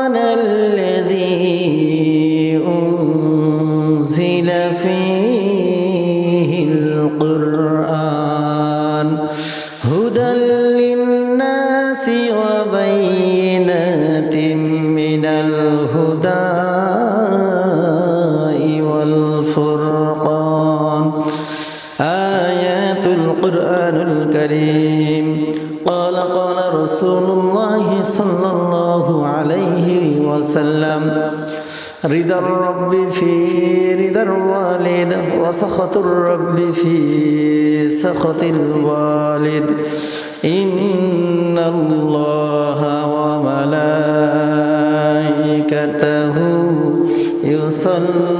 رمضان الذي أنزل فيه القرآن هدى للناس وبينات من الهدى والفرقان. آيات القرآن الكريم. قال قال رسول الله وسلم. رضا الرب في رضا الوالد وسخط الرب في سخط الوالد. إن الله وملائكته يصلون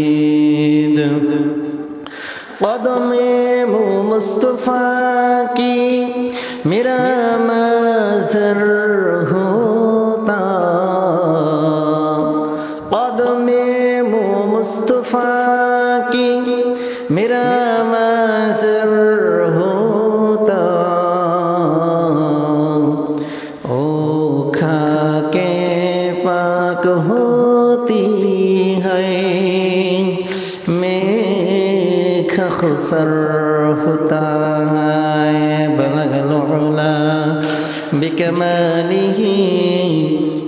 कदम मुँह मुस्तफ़ा की मेरा मजर होता कदम मुँह मुस्तफ़ा की मेरा मजर وسرهتها بلغ العلا بكماله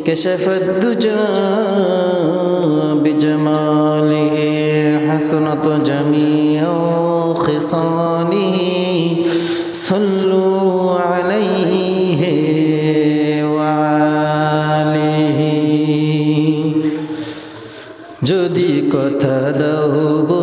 كشف الدجى بجماله حسنة جميع خصاله صلوا عليه وعليه যদি কথা দাও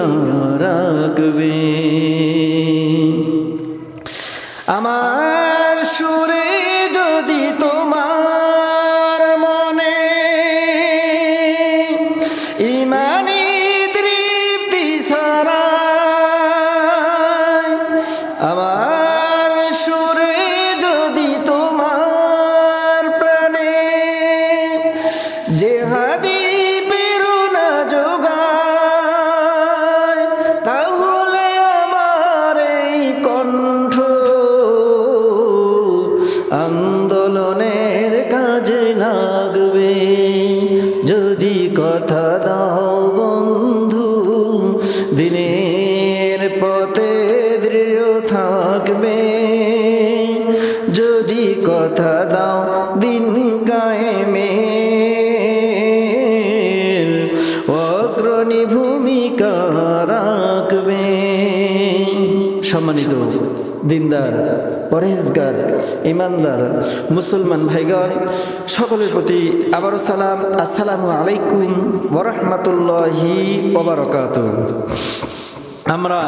ভূমিকা রাখবে কাজে লাগবে। যদি কথা দাও বন্ধু, দিনের পথে দৃঢ় থাকবে। যদি কথা দাও দিন কা কায়েমের অগ্রণী ভূমিকা রাখবে। সম্মানিত দিনদার পরেজগার ইমানদার মুসলমান ভাইগণ, সকলের প্রতি আবারও সালাম। আসসালামু আলাইকুম ওরহমতুল্লাহি ওবরকাত। আমরা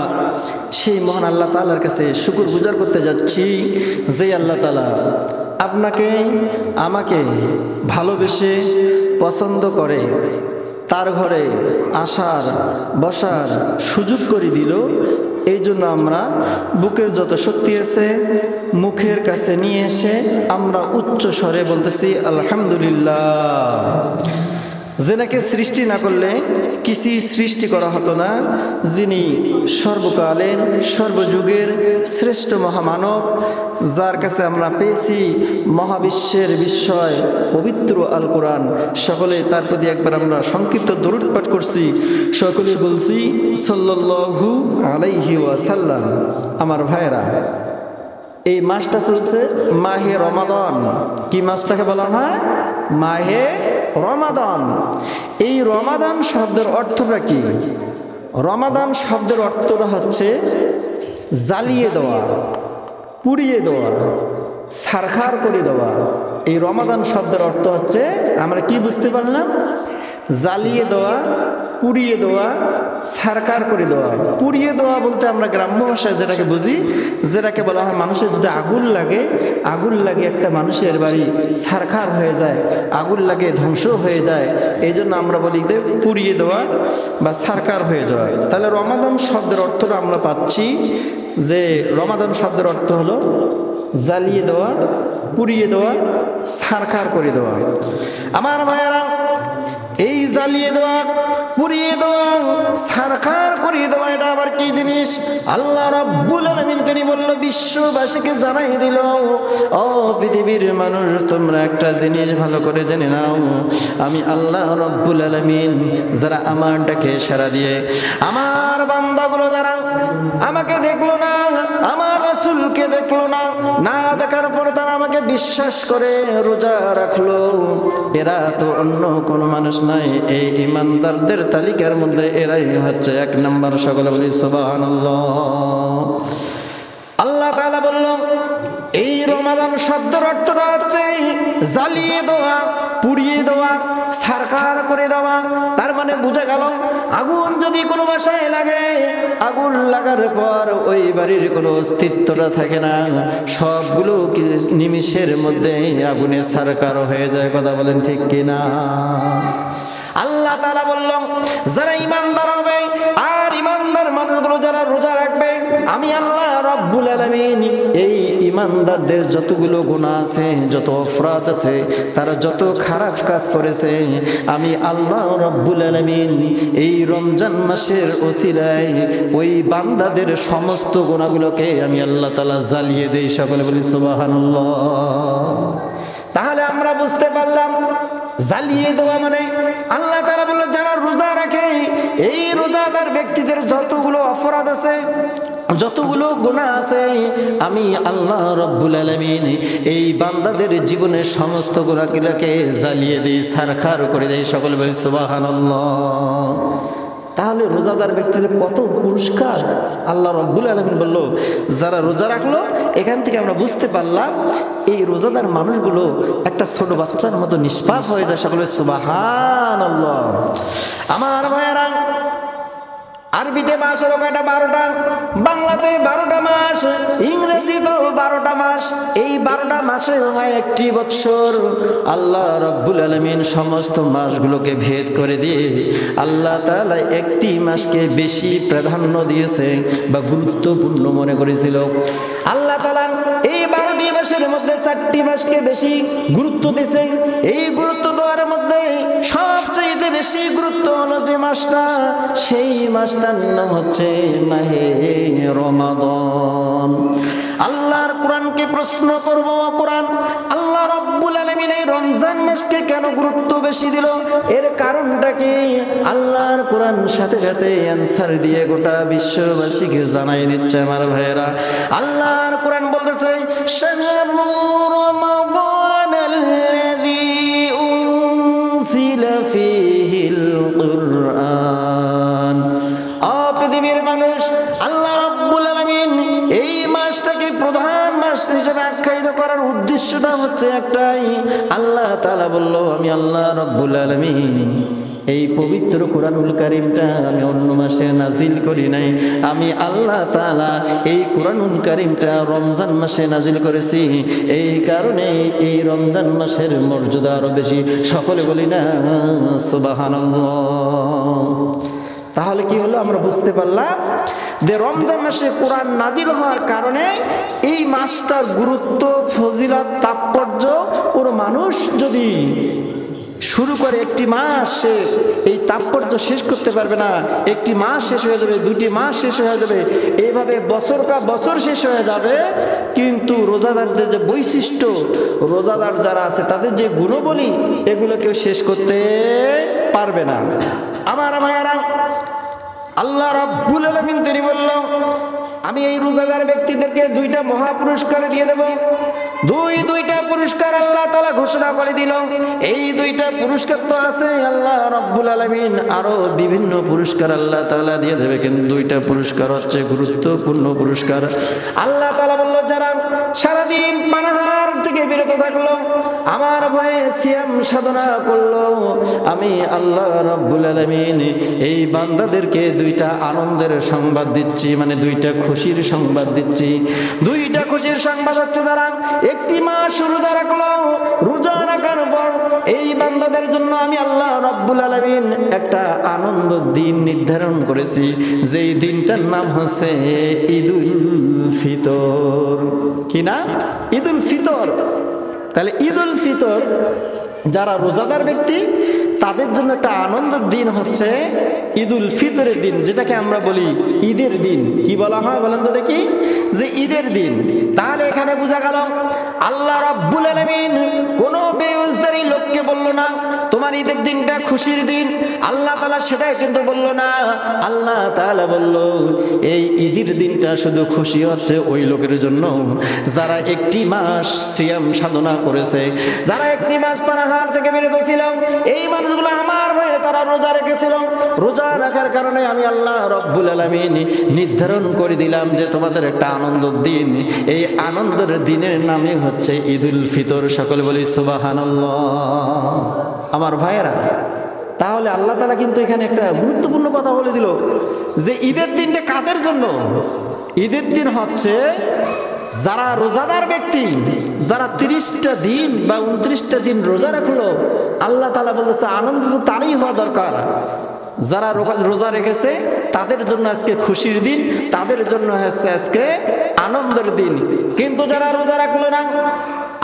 সেই মহান আল্লাহ তালার কাছে শুকুর গুজার করতে যাচ্ছি যে আল্লাহ তালা আপনাকে, আমাকে ভালোবেসে পছন্দ করে, তার ঘরে আসার, বসার সুযোগ করে দিল এই জন্য আমরা বুকের যত শক্তি আছে, মুখের কাছে নিয়ে এসে আমরা উচ্চ স্বরে বলতেছি, আলহামদুলিল্লাহ। যে নাকি সৃষ্টি না করলে কিছুই সৃষ্টি করা হতো না, যিনি সর্বকালের, সর্বযুগের শ্রেষ্ঠ মহামানব, যার কাছে আমরা পেয়েছি মহাবিশ্বের বিস্ময়, পবিত্র আল কোরআন সকলে তার প্রতি একবার আমরা সংক্ষিপ্ত দরুদ পাঠ করছি। সকলে বলছি, সাল্লাল্লাহু আলাইহি ওয়াসাল্লাম। আমার ভাইয়েরা, এই মাসটা চলছে মাহে রমাদন। কি মাসটাকে বলা হয়? মাহে রমাদান। এই রমাদান শব্দের অর্থটা কি? রমাদান শব্দের অর্থটা হচ্ছে জ্বালিয়ে দেওয়া, পুড়িয়ে দেওয়া সারখার করে দেওয়া। এই রমাদান শব্দের অর্থ হচ্ছে, আমরা কি বুঝতে পারলাম? জ্বালিয়ে দেওয়া পুড়িয়ে দেওয়া, সারকার করে দেওয়া পুড়িয়ে দেওয়া বলতে আমরা গ্রাম্য ভাষায় যেটাকে বুঝি, যেটাকে বলা হয় মানুষের যদি আগুন লাগে আগুন লাগে একটা মানুষের বাড়ি সারখার হয়ে যায়, আগুন লাগে ধ্বংস হয়ে যায় এই জন্য আমরা বলি যে পুড়িয়ে দেওয়া বা সারকার হয়ে যাওয়া। তাহলে রমাদান শব্দের অর্থটা আমরা পাচ্ছি যে রমাদান শব্দের অর্থ হলো জ্বালিয়ে দেওয়া, পুড়িয়ে দেওয়া, সারখার করে দেওয়া। আমার ভাইয়েরা জ্বালিয়ে দেওয়া, পুড়িয়ে দেওয়া, সারখার করিয়ে দেওয়া, এটা আবার কি জিনিস? আল্লাহ রাব্বুল আলামিন তিনি বলল, বিশ্ববাসীকে জানাই দিল, ও পৃথিবীর মানুষ, তোমরা একটা জিনিস ভালো করে জেনে নাও। আমি আল্লাহ রব্বুল আলামিন, যারা আমার ডাকে সারা দিয়ে, আমার বান্দাগুলো যারা আমাকে দেখল না, আমার রাসূলকে দেখল না না দেখার পর তারা আমাকে বিশ্বাস করে, রোজা রাখল। এরা তো অন্য কোনো মানুষ নাই। এই ইমানদারদের তালিকার মধ্যে এরাই হচ্ছে এক নম্বর সকলে বলি সুবাহ আল্লাহ তালা বলল এই রমাদান শব্দের অর্থটা হচ্ছে জ্বালিয়ে দেওয়া, পুড়িয়ে দেওয়া সারকার করে দেওয়া। তার মানে বুঝা গেল, আগুন যদি কোনো বাসায় লাগে, আগুন লাগার পর ওই বাড়ির কোনো অস্তিত্বটা থাকে না। সবগুলো নিমিষের মধ্যে আগুনে সারকার হয়ে যায়, কথা বলেন ঠিক কিনা? আল্লাহ তাআলা বলল, যারা ইমানদার হবে আর ইমানদার মানুষগুলো যারা রোজা রাখবে আমি আল্লাহ রব্বুল আলামিন এই ইমানদারদের যতগুলো গুনাহ আছে, যত অপরাধ আছে, তারা যত খারাপ কাজ করেছে, আমি আল্লাহ রব্বুল আলামিন এই রমজান মাসের ওসিলায় ওই বান্দাদের সমস্ত গুণাগুলোকে আমি আল্লাহ তাআলা জ্বালিয়ে দেই, সকলে বলি সুবহানাল্লাহ। তাহলে আমরা বুঝতে পারলাম, জ্বালিয়ে দেওয়া মানে আল্লাহ তারা বলল, যারা রোজা রাখে, এই রোজাদার ব্যক্তিদের যতগুলো অপরাধ আছে যতগুলো গুণা আছে, আমি আল্লাহ রব্বুল আলমিন এই বান্দাদের জীবনের সমস্ত গুণাগুলোকে জ্বালিয়ে দিই সারখার করে দেয় সকল বলি সুবাহান তাহলে রোজাদার ব্যক্তিদের কত পুরস্কার? আল্লাহ রব্বুল আলমিন বলল, যারা রোজা রাখল, এখান থেকে আমরা বুঝতে পারলাম, এই রোজাদার মানুষগুলো একটা ছোট বাচ্চার মতো নিষ্পাপ হয়ে যায়, সকলে সুবাহান আল্লাহ আমার ভাইয়ারা আরবিতে মাস হলো কয়টা? বারোটা। বাংলাতে বারোটা মাস, ইংরেজিতেও বারোটা মাস। এই বারোটা মাসে হয় একটি বৎসর। আল্লাহ রব্বুল আলমিন সমস্ত মাসগুলোকে ভেদ করে দিয়ে আল্লাহ তালা একটি মাসকে বেশি প্রাধান্য দিয়েছে বা গুরুত্বপূর্ণ মনে করেছিল। আল্লাহ তালা এই বারোটি মাসের মধ্যে চারটি মাসকে বেশি গুরুত্ব দিয়েছে এই গুরুত্ব দেওয়ার মধ্যে বেশি গুরুত্ব হলো যে মাসটা, সেই মাসটার নাম হচ্ছে মাহে রমাদন। আল্লাহর কোরআনকে প্রশ্ন করব কোরআন, আল্লাহ রব্বুল আলামিন এই রমজান মাসকে কেন গুরুত্ব বেশি দিল? এর কারণটা কি? আল্লাহর কোরআন সাথে সাথে অ্যান্সার দিয়ে গোটা বিশ্ববাসীকে জানাই দিচ্ছে আমার ভাইয়েরা। আল্লাহর কোরআন বলতেছে মাসটাকে প্রধান মাস হিসেবে আখ্যায়িত করার উদ্দেশ্যটা হচ্ছে একটাই। আল্লাহ তালা বলল, আমি আল্লাহ রাব্বুল আলামিন। এই পবিত্র কোরআনুল কারিমটা আমি অন্য মাসে নাজিল করি নাই। আমি আল্লাহ তালা এই কোরআনুল কারিমটা রমজান মাসে নাজিল করেছি। এই কারণে এই রমজান মাসের মর্যাদা আরও বেশি। সকলে বলি না, সুবহানাল্লাহ। তাহলে কি হলো? আমরা বুঝতে পারলাম যে রমজান মাসে কোরআন নাজিল হওয়ার কারণে এই মাসটার গুরুত্ব, ফজিলত, তাৎপর্য ওর মানুষ যদি শুরু করে একটি মাস সে এই তাৎপর্য শেষ করতে পারবে না, একটি মাস শেষ হয়ে যাবে, দুটি মাস শেষ হয়ে যাবে, এইভাবে বছর কা বছর শেষ হয়ে যাবে, কিন্তু রোজাদারদের যে বৈশিষ্ট্য, রোজাদার যারা আছে তাদের যে গুণবলী, এগুলো কেউ শেষ করতে পারবে না। আমার মায়েরা আল্লাহ রাব্বুল আলামিন তিনি বলল আমি এই রোজাদার ব্যক্তিদেরকে দুইটা মহা পুরস্কার দিয়ে দেব। দুই দুইটা পুরস্কার আল্লাহ তালা ঘোষণা করে দিল। এই দুইটা পুরস্কার তো আছে, আল্লাহ রাব্বুল আলামিন আরও বিভিন্ন পুরস্কার আল্লাহ তালা দিয়ে দেবে। কিন্তু দুইটা পুরস্কার হচ্ছে গুরুত্বপূর্ণ পুরস্কার। আল্লাহ তালা বলল, যারা সারাদিন পানাহার থেকে বিরত থাকল, আমার ভয়ে সিয়াম সাধনা করল, আমি আল্লাহ রাব্বুল আলামিন এই বান্দাদেরকে দুইটা আনন্দের সংবাদ দিচ্ছি মানে দুইটা খুশির সংবাদ দিচ্ছি। দুইটা খুশির সংবাদ হচ্ছে যারা একটি মাস রোজা রাখল, রোজা রাখার পর এই বান্দাদের জন্য আমি আল্লাহ রাব্বুল আলামিন একটা আনন্দ দিন নির্ধারণ করেছি। যেই দিনটার নাম হচ্ছে ঈদুল ফিতর। কি না? ঈদুল ফিতর। তাহলে ঈদুল ফিতর যারা রোজাদার ব্যক্তি তাদের জন্য একটা আনন্দের দিন হচ্ছে ঈদুল ফিতরের দিন, যেটাকে আমরা বলি ঈদের দিন। কি বলা হয় বলেন তো দেখি? যে ঈদের দিন। তাহলে এখানে বোঝা গেল আল্লাহ রাব্বুল আলামিন কোন বেউজদারি লোককে বলল না, তোমার ঈদের দিনটা খুশির দিন। আল্লাহ তাআলা সেটাই কিন্তু বলল না। আল্লাহ তাআলা বলল, এই ঈদের দিনটা শুধু খুশি হচ্ছে ওই লোকের জন্য। যারা একটি মাস সিয়াম সাধনা করেছে, যারা একটি মাস পানাহার থেকে বিরত ছিল, এই মানুষগুলো আমার ভয়ে তারা রোজা রেখেছিল। রোজা রাখার কারণে আমি আল্লাহ রব্বুল আলামিন নির্ধারণ করে দিলাম যে তোমাদের একটা আনন্দের দিন। এই আনন্দের দিনের নামে হচ্ছে ঈদুল ফিতর। সকলে বলি, সুবহানাল্লাহ। আমার ভাইয়েরা, তাহলে আল্লাহ তালা কিন্তু এখানে একটা গুরুত্বপূর্ণ কথা বলে দিল, যে ঈদের দিনটা কাদের জন্য? ঈদের দিন হচ্ছে যারা রোজাদার ব্যক্তি, যারা তিরিশটা দিন বা উনত্রিশটা দিন রোজা রাখল, আল্লাহ তালা বলতেছে, আনন্দ তো তারই হওয়া দরকার। যারা রোজা রেখেছে, তাদের জন্য আজকে খুশির দিন, তাদের জন্য হচ্ছে আজকে আনন্দের দিন। কিন্তু যারা রোজা রাখল না,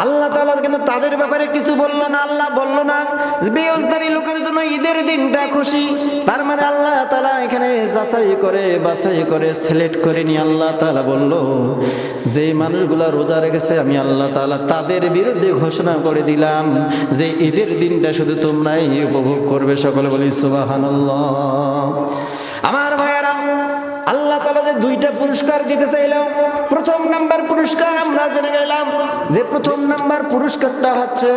আল্লাহ তাআলা কিন্তু তাদের ব্যাপারে কিছু বলল না, আল্লাহ বলল না যে বেউজদারি লোকের জন্য ঈদের দিনটা খুশি। তার মানে আল্লাহ তালা এখানে যাচাই করে, বাছাই করে সিলেক্ট করে নিয়ে আল্লাহ তালা বলল, যে মানুষগুলা রোজা রেখেছে, আমি আল্লাহ তাআলা তাদের বিরুদ্ধে ঘোষণা করে দিলাম যে ঈদের দিনটা শুধু তোমরাই উপভোগ করবে। সকলে বলি, সুবহানাল্লাহ আমার ভাইয়ারা আল্লাহ তালা যে দুইটা পুরস্কার দিতে চাইলাম। প্রথম নাম্বার পুরস্কার আমরা জেনে গেলাম যে প্রথম নাম্বার পুরস্কারটা হচ্ছে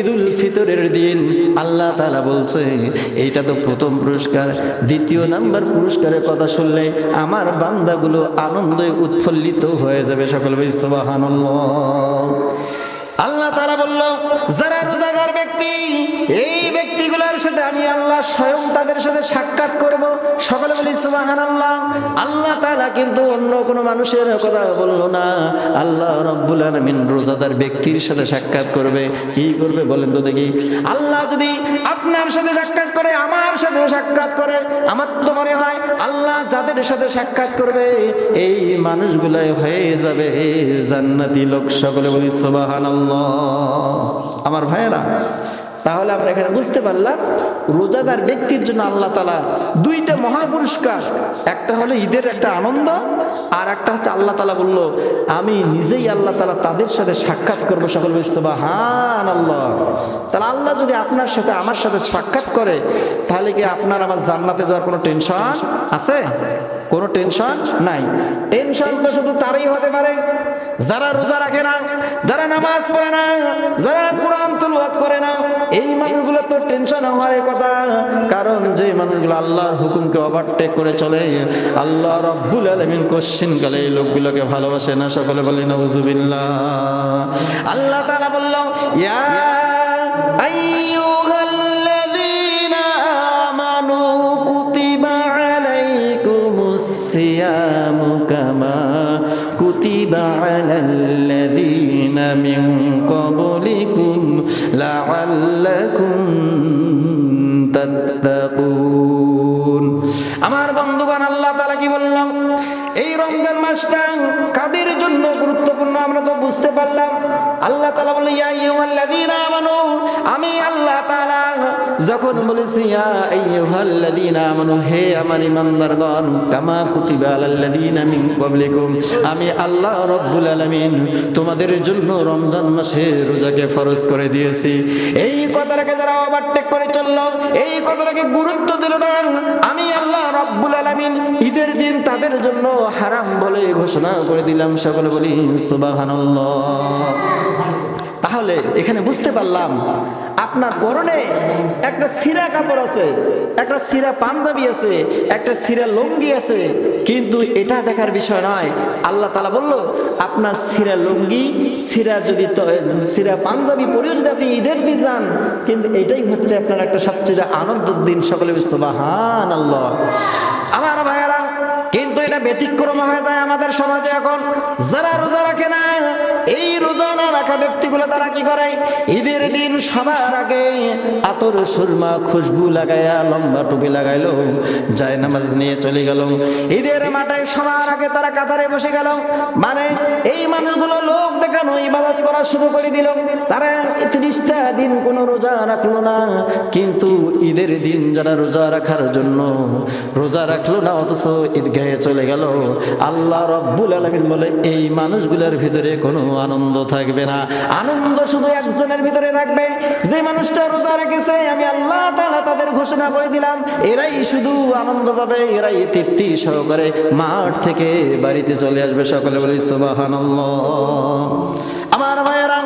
ঈদুল ফিতরের দিন। আল্লাহ তালা বলছে, এইটা তো প্রথম পুরস্কার। দ্বিতীয় নাম্বার পুরস্কারের কথা শুনলে আমার বান্দাগুলো আনন্দে উৎফুল্লিত হয়ে যাবে সকল আল্লাহ তারা বলল ব্যক্তি, এই ব্যক্তিগুলোর সাথে আমি আল্লাহ স্বয়ং তাদের সাথে সাক্ষাৎ করব। সকলে বলি সুবাহান আল্লাহ আল্লাহ তাআলা কিন্তু অন্য কোনো মানুষের কথা বলল না। আল্লাহ রব্বুল আলমিন রোজাদার ব্যক্তির সাথে সাক্ষাৎ করবে। কি করবে বলেন তো দেখি। আল্লাহ যদি আপনার সাথে সাক্ষাৎ করে, আমার সাথে সাক্ষাৎ করে। আমার তো মনে হয় আল্লাহ যাদের সাথে সাক্ষাৎ করবে, এই মানুষগুলাই হয়ে যাবে জান্নাতি লোক। সকলে বলি সোবাহান আমার ভাইয়েরা তাহলে আমরা এখানে বুঝতে পারলাম রোজাদার ব্যক্তির জন্য আল্লাহ তালা দুইটা মহা পুরস্কার একটা হলো ঈদের একটা আনন্দ, আর একটা হচ্ছে আল্লাহ তালা বলল, আমি নিজেই আল্লাহ তালা তাদের সাথে সাক্ষাৎ করব সকল হান আল্লাহ তাহলে আল্লাহ যদি আপনার সাথে আমার সাথে সাক্ষাৎ করে, তাহলে কি আপনার আমার জান্নাতে যাওয়ার কোনো টেনশন আছে? কোনো টেনশন নাই। টেনশন তো শুধু তারই হতে পারে। যারা রোজা রাখে না, যারা নামাজ পড়ে না, যারা কোরআন তুলওয়াত করে না, এই মানুষগুলো তো টেনশন হওয়ার কথা। কারণ যে মানুষগুলো আল্লাহর হুকুমকে ওভারটেক করে চলে, আল্লাহ রব্বুল আলমিন কোশ্চিন কালে এই লোকগুলোকে ভালোবাসে না? সকলে বলে নজুবিল্লাহ আল্লাহ তাআলা বলল, ইয়া আলাইকুমুস সিয়ামু কামা কুতিবা আলাল্লাযীনা মিন ক্বাবলিকুম লাআল্লাকুম তাত্তাকুন আমার বন্ধুগণ, আল্লাহ তাআলা কি বললাম এই রমজান মাসটা কাদের জন্য গুরুত্বপূর্ণ আমরা তো বুঝতে পারলাম আল্লাহ তালা বলে আমি আল্লাহ যখন বলেছি আমি আল্লাহ তোমাদের জন্য রমজান রোজাকে ফরজ করে দিয়েছি। এই কথাটাকে যারা করে চলল, এই কথাটাকে গুরুত্ব দিল না। আমি আল্লাহ রব্বুল আলামিন ঈদের দিন তাদের জন্য হারাম বলে ঘোষণা করে দিলাম। সকলে বলি তাহলে এখানে বুঝতে পারলাম, আপনার পরনে একটা সিরা কাপড় আছে, একটা সিরা পাঞ্জাবি আছে, একটা সিরা লুঙ্গি আছে, কিন্তু এটা দেখার বিষয় নয়। আল্লাহ তালা বলল, আপনার সিরা লুঙ্গি, সিরা যদি সিরা পাঞ্জাবি পরেও যদি আপনি ঈদের দিন যান, কিন্তু এটাই হচ্ছে আপনার একটা সবচেয়ে আনন্দের দিন সকলে সুবাহান আল্লাহ এটা ব্যতিক্রম হয়ে যায় আমাদের সমাজে এখন। যারা রোজা রাখে না, এই রোজা না রাখা ব্যক্তিগুলো তারা কি করে? ঈদের দিন সবার আগে আতর, সুরমা, খুশবু লাগাইয়া লম্বা টুপি লাগাইলো যায় নামাজ নিয়ে চলে গেল। ঈদের মাঠে সবার আগে তারা কাতারে বসে গেল। মানে এই মানুষগুলো করা শুরু করে দিল। তারা ত্রিশটা দিন কোনো রোজা রাখল না। কিন্তু ঈদের দিন যারা রোজা রাখার জন্য রোজা রাখল না, অথচ ঈদগাহে চলে গেল। আল্লাহ রব্বুল আলমিন বলে, এই মানুষগুলোর ভিতরে কোনো আনন্দ থাকবে না। আনন্দ শুধু একজনের ভিতরে থাকবে। যে মানুষটা রোজা রেখেছে, আমি আল্লাহ তালা তাদের ঘোষণা করে দিলাম। এরাই শুধু আনন্দ পাবে, এরাই তৃপ্তি সহকারে মাঠ থেকে বাড়িতে চলে আসবে। সকলে বলি, সুবহানাল্লাহ। আমার ভাইয়েরা,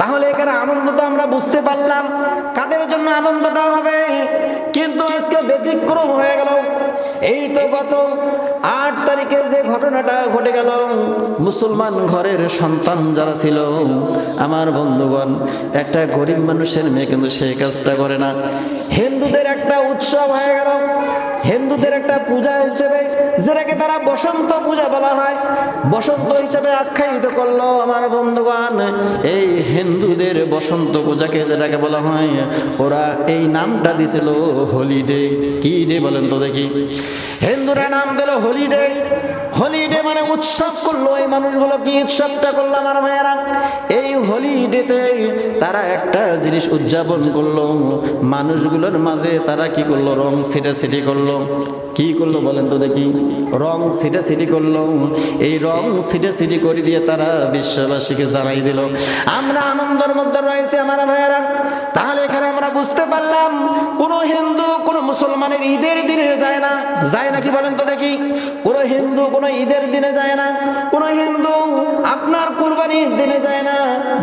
তাহলে এখানে আনন্দটা আমরা বুঝতে পারলাম। কাদের জন্য আনন্দটা হবে? কিন্তু আজকে ব্যতিক্রম হয়ে গেল। এই তো গত আট তারিখে যে ঘটনাটা ঘটে গেল, মুসলমান ঘরের সন্তান যারা ছিল, আমার বন্ধুগণ, একটা গরিব মানুষের মেয়ে কিন্তু সেই কাজটা করে না। হিন্দুদের একটা উৎসব হয়ে গেল। হিন্দুদের একটা পূজা হিসেবে, যেটাকে তারা বসন্ত পূজা বলা হয়। বসন্ত হিসেবে আখ্যায়িত করল আমার বন্ধুগণ, এই হিন্দুদের বসন্ত পূজাকে যেটাকে বলা হয়, ওরা এই নামটা দিছিল হোলিডে। কি ডে বলেন তো দেখি। হিন্দুরা নাম দিল হোলিডে হোলিডে মানে উৎসব করল। এই মানুষগুলো কি উৎসবটা করল আমার ভাইয়েরা? এই হোলিডেতে তারা একটা জিনিস উদযাপন করল। মানুষগুলোর মাঝে তারা কি করল? রং ছিটা ছিটি করল। কি করল বলেন তো দেখি। রং ছিটা ছিটি করল। এই রং ছিটা ছিটি করে দিয়ে তারা বিশ্ববাসীকে জানাই দিল। আমরা আনন্দের মধ্যে রয়েছে আমার ভাইয়েরা। তাহলে এখানে আমরা বুঝতে পারলাম, কোনো হিন্দু, কোনো মুসলমানের ঈদের দিনে যায় না। যায় না কি বলেন তো দেখি। কোনো হিন্দু কোনো ঈদের দিনে যায় না। কোনো হিন্দু আপনার কুরবানির দিনে যায় না।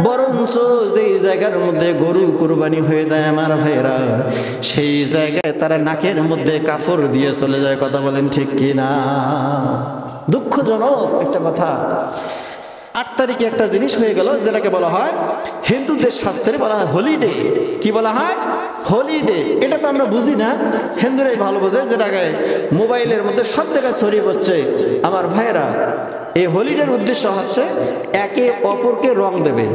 বরঞ্চ যেই জায়গার মধ্যে গরু কুরবানি হয়ে যায় আমার ভাইরা সেই জায়গায় তারা নাকের মধ্যে কাপড় দিয়ে চলে যায়, কথা বলেন ঠিক কিনা? দুঃখজনক একটা কথা। আট তারিখে একটা জিনিস হয়ে গেল, যেটাকে বলা হয় হিন্দুদের শাস্ত্রে বলা হয় হোলিডে কি বলা হয়? হোলিডে এটা তো আমরা বুঝি না। হিন্দুরাই ভালো বোঝে যেটাকে মোবাইলের মধ্যে সব জায়গায় ছড়িয়ে পড়ছে। আমার ভাইয়েরা, এই হোলিডের উদ্দেশ্য হচ্ছে একে অপরকে রং দেবে।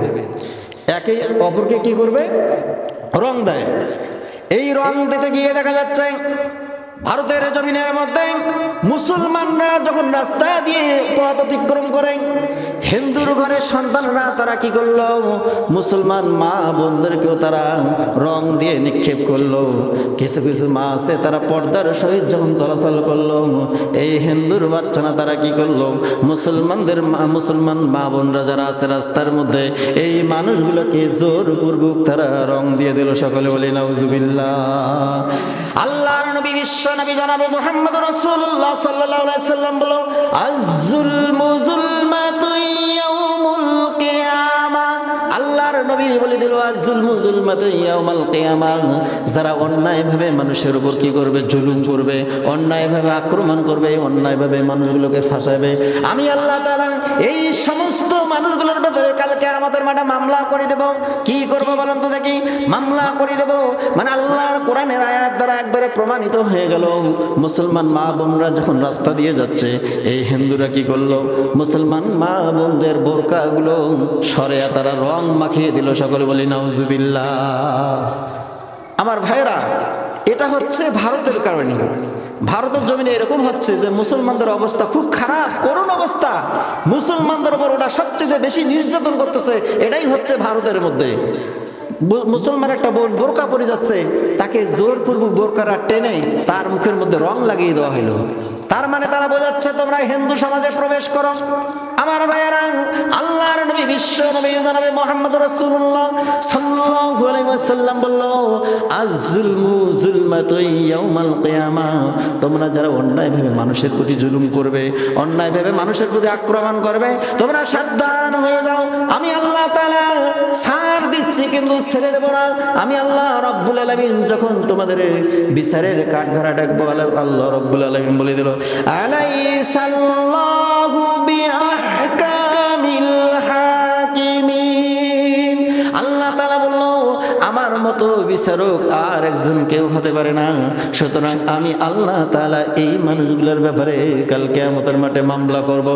একে অপরকে কি করবে? রং দেয়। এই রং দিতে গিয়ে দেখা যাচ্ছে, ভারতের জমিনের মধ্যে মুসলমানরা যখন রাস্তা দিয়ে পথ অতিক্রম করে হিন্দুর ঘরে সন্তানরা তারা কি করল? মুসলমান মা বোনদেরকেও তারা রং দিয়ে নিক্ষেপ করল। কিছু কিছু মা আছে, তারা পর্দার সহিত যখন চলাচল করল, এই হিন্দুর বাচ্চারা তারা কি করল? মুসলমানদের মা, মুসলমান মা বোনরা যারা আছে রাস্তার মধ্যে, এই মানুষগুলোকে জোর জোরপূর্বক তারা রং দিয়ে দিল। সকলে বলি, নাউজুবিল্লাহ। আল্লাহর নবী, বিশ্ব নবী, জানাবে মোহাম্মদ রসুল্লাহ আলাইহি সাল্লাম বলো আজুল মুজুলমাতু ইয়াউমুল আল্লাহর বলে দিল আজুল মুজুলমাতু ইয়াউমাল কিয়ামা। যারা অন্যায়ভাবে মানুষের উপর কি করবে? জুলুম করবে অন্যায়ভাবে আক্রমণ করবে অন্যায়ভাবে মানুষগুলোকে ফাঁসাবে। আমি আল্লাহ তাআলা এই সমস্ত মানুষগুলোর ব্যাপারে কালকে আমাদের মাঠে মামলা করে দেব। কি করব বলেন তো দেখি? মামলা করে দেব। মানে আল্লাহর কোরআনের আয়াত দ্বারা একবারে প্রমাণিত হয়ে গেল। মুসলমান মা বোনরা যখন রাস্তা দিয়ে যাচ্ছে, এই হিন্দুরা কি করল? মুসলমান মা বোনদের বোরকাগুলো সরে তারা রং মাখিয়ে দিল সকলে বলি, নাউজুবিল্লাহ। আমার ভাইরা এটা হচ্ছে ভারতের কারণে। ভারতের জমিনে এরকম হচ্ছে যে মুসলমানদের অবস্থা খুব খারাপ, করুণ অবস্থা। মুসলমানদের উপর ওটা সবচেয়ে বেশি নির্যাতন করতেছে, এটাই হচ্ছে ভারতের মধ্যে। মুসলমান একটা বোন বোরকা পরে যাচ্ছে, তাকে জোরপূর্বক বোরকারা টেনে তার মুখের মধ্যে রং লাগিয়ে দেওয়া হলো তার মানে তারা বোঝাচ্ছে তোমরা হিন্দু সমাজে প্রবেশ করো। আমার ভাইয়েরা, আল্লাহর নবী বিশ্ব নবী জানাবে মোহাম্মদ রাসূলুল্লাহ। আলাইহি বলল তোমরা যারা অন্যায়ভাবে মানুষের প্রতি জুলুম করবে অন্যায়ভাবে মানুষের প্রতি আক্রমণ করবে, তোমরা সাবধান হয়ে যাও। আমি আল্লাহ তাআলা ছাড় দিচ্ছি, কিন্তু ছেড়ে দেব না। আমি আল্লাহ রব্বুল আলামিন যখন তোমাদের বিচারের কাঠঘরা ডাকবো, আল্লাহ রব্বুল আলামিন বলে দিল, আলাইসাল্লাহু বিআহকামিল আমার মতো বিচারক আর একজন কেউ হতে পারে না। সুতরাং আমি আল্লাহ তালা এই মানুষগুলোর ব্যাপারে কালকে আমাদের মাঠে মামলা করব।